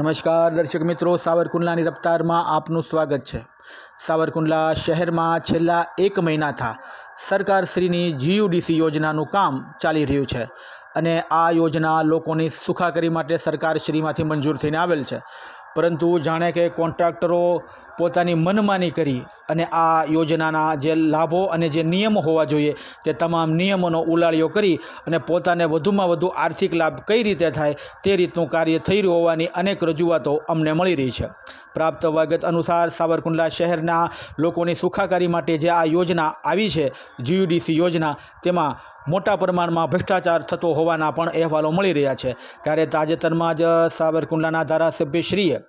નમસ્કાર દર્શક મિત્રો, સાવરકુંડલાની રફતારમાં આપનું સ્વાગત છે. સાવરકુંડલા શહેરમાં છેલ્લા એક મહિનાથી સરકારશ્રીની જીયુડીસી યોજનાનું કામ ચાલી રહ્યું છે અને આ યોજના લોકોની સુખાકારી માટે સરકારશ્રીમાંથી મંજૂર થઈને આવેલ છે. પરંતુ જાણે કે કોન્ટ્રાક્ટરો પોતાની મનમાની કરી અને આ યોજનાના જે લાભો અને જે નિયમો હોવા જોઈએ તે તમામ નિયમોનો ઉલાળ્યો કરી અને પોતાને વધુમાં વધુ આર્થિક લાભ કઈ રીતે થાય તે રીતનું કાર્ય થઈ રહ્યું હોવાની અનેક રજૂઆતો અમને મળી રહી છે. પ્રાપ્ત વાગત અનુસાર સાવરકુંડલા શહેરના લોકોની સુખાકારી માટે જે આ યોજના આવી છે, જીયુડીસી યોજના, તેમાં મોટા પ્રમાણમાં ભ્રષ્ટાચાર થતો હોવાના પણ અહેવાલો મળી રહ્યા છે. ત્યારે તાજેતરમાં જ સાવરકુંડલાના ધારાસભ્યશ્રીએ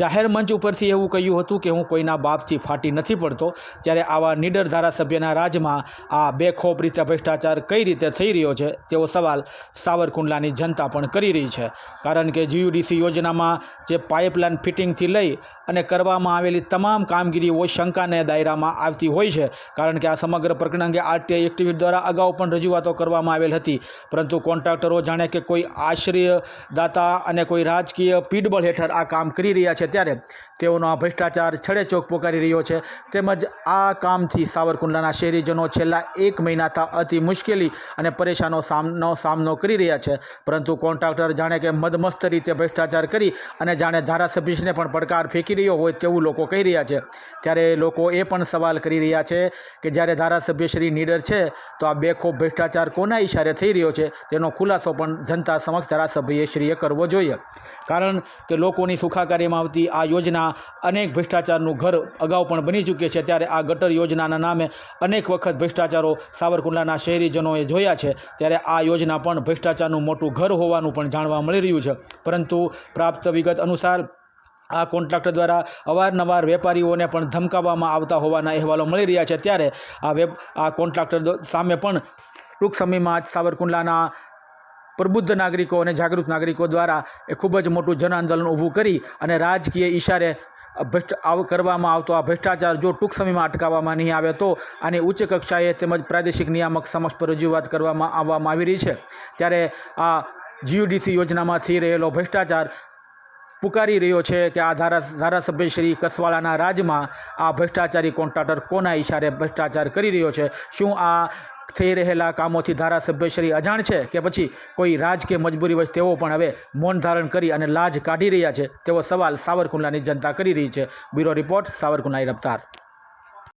જાહેર મંચ ઉપરથી એવું કહ્યું હતું કે હું કોઈના બાપથી ફાટી નથી પડતો ત્યારે આવા નીડર ધારાસભ્યના રાજમાં આ બેખોફ રીતે ભ્રષ્ટાચાર કઈ રીતે થઈ રહ્યો છે, તેવો સવાલ સાવરકુંડલાની જનતા પણ કરી રહી છે. કારણ કે જીયુડીસી યોજનામાં જે પાઇપલાઇન ફિટિંગથી લઈ અને કરવામાં આવેલી તમામ કામગીરીઓ શંકાને દાયરામાં આવતી હોય છે. કારણ કે આ સમગ્ર પ્રકરણ અંગે આરટીઆઈ એક્ટિવિટી દ્વારા અગાઉ પણ રજૂઆતો કરવામાં આવેલ હતી. પરંતુ કોન્ટ્રાક્ટરો જાણે કે કોઈ આશ્રયદાતા અને કોઈ રાજકીય પીડબળ હેઠળ આ કામ કરી રહ્યા છે ત્યારે તેઓનો આ ભ્રષ્ટાચાર છડે ચોક પોકારી રહ્યો છે. તેમજ આ કામથી સાવરકુંડલાના શહેરીજનો છેલ્લા એક મહિનાથી અતિ મુશ્કેલી અને પરેશાનો સામનો સામનો કરી રહ્યા છે. પરંતુ કોન્ટ્રાક્ટર જાણે કે મદમસ્ત રીતે ભ્રષ્ટાચાર કરી અને જાણે ધારાસભ્યને પણ પડકાર ફેંકી રહ્યો હોય તેવું લોકો કહી રહ્યા છે. ત્યારે લોકો એ પણ સવાલ કરી રહ્યા છે કે જ્યારે ધારાસભ્યશ્રી નીડર છે તો આ બેખો ભ્રષ્ટાચાર કોના ઇશારે થઈ રહ્યો છે? તેનો ખુલાસો પણ જનતા સમક્ષ ધારાસભ્યશ્રીએ કરવો જોઈએ. કારણ કે લોકોની સુખાકારીમાં આવતી આ યોજના અનેક ભ્રષ્ટાચારનું ઘર અગાઉ પણ બની ચૂકી છે. ત્યારે આ ગટર યોજનાના નામે અનેક વખત ભ્રષ્ટાચારો સાવરકુંડલાના શહેરીજનોએ જોયા છે. ત્યારે આ યોજના પણ ભ્રષ્ટાચારનું મોટું ઘર હોવાનું પણ જાણવા મળી રહ્યું છે. પરંતુ પ્રાપ્ત વિગત અનુસાર આ કોન્ટ્રાક્ટર દ્વારા અવારનવાર વેપારીઓને પણ ધમકાવવામાં આવતા હોવાના અહેવાલો મળી રહ્યા છે. ત્યારે આ વેપ, આ કોન્ટ્રાક્ટર સામે પણ ટૂંક સમયમાં જ સાવરકુંડલાના પ્રબુદ્ધ નાગરિકો અને જાગૃત નાગરિકો દ્વારા એ ખૂબ જ મોટું જન આંદોલન ઊભું કરી અને રાજકીય ઈશારે ભ્રષ્ટ આવ કરવામાં આવતો આ ભ્રષ્ટાચાર જો ટૂંક સમયમાં અટકાવવામાં નહીં આવે તો આની ઉચ્ચ કક્ષાએ તેમજ પ્રાદેશિક નિયામક સમક્ષ પર રજૂઆત કરવામાં આવવામાં આવી રહી છે. ત્યારે આ જીયુડીસી યોજનામાં થઈ રહેલો ભ્રષ્ટાચાર પુકારી રહ્યો છે કે આ ધારા ધારાસભ્ય શ્રી કસવાલાના રાજમાં આ ભ્રષ્ટાચારી કોન્ટ્રાક્ટર કોના ઇશારે ભ્રષ્ટાચાર કરી રહ્યો છે? શું આ થઈ રહેલા કામોથી ધારાસભ્યશ્રી અજાણ છે કે પછી કોઈ રાજ કે મજબૂરી વચ્ચે તેઓ પણ હવે મૌન ધારણ કરી અને લાજ કાઢી રહ્યા છે તેવો સવાલ સાવરકુંડલાની જનતા કરી રહી છે. બ્યુરો રિપોર્ટ સાવરકુંડલાની રફતાર.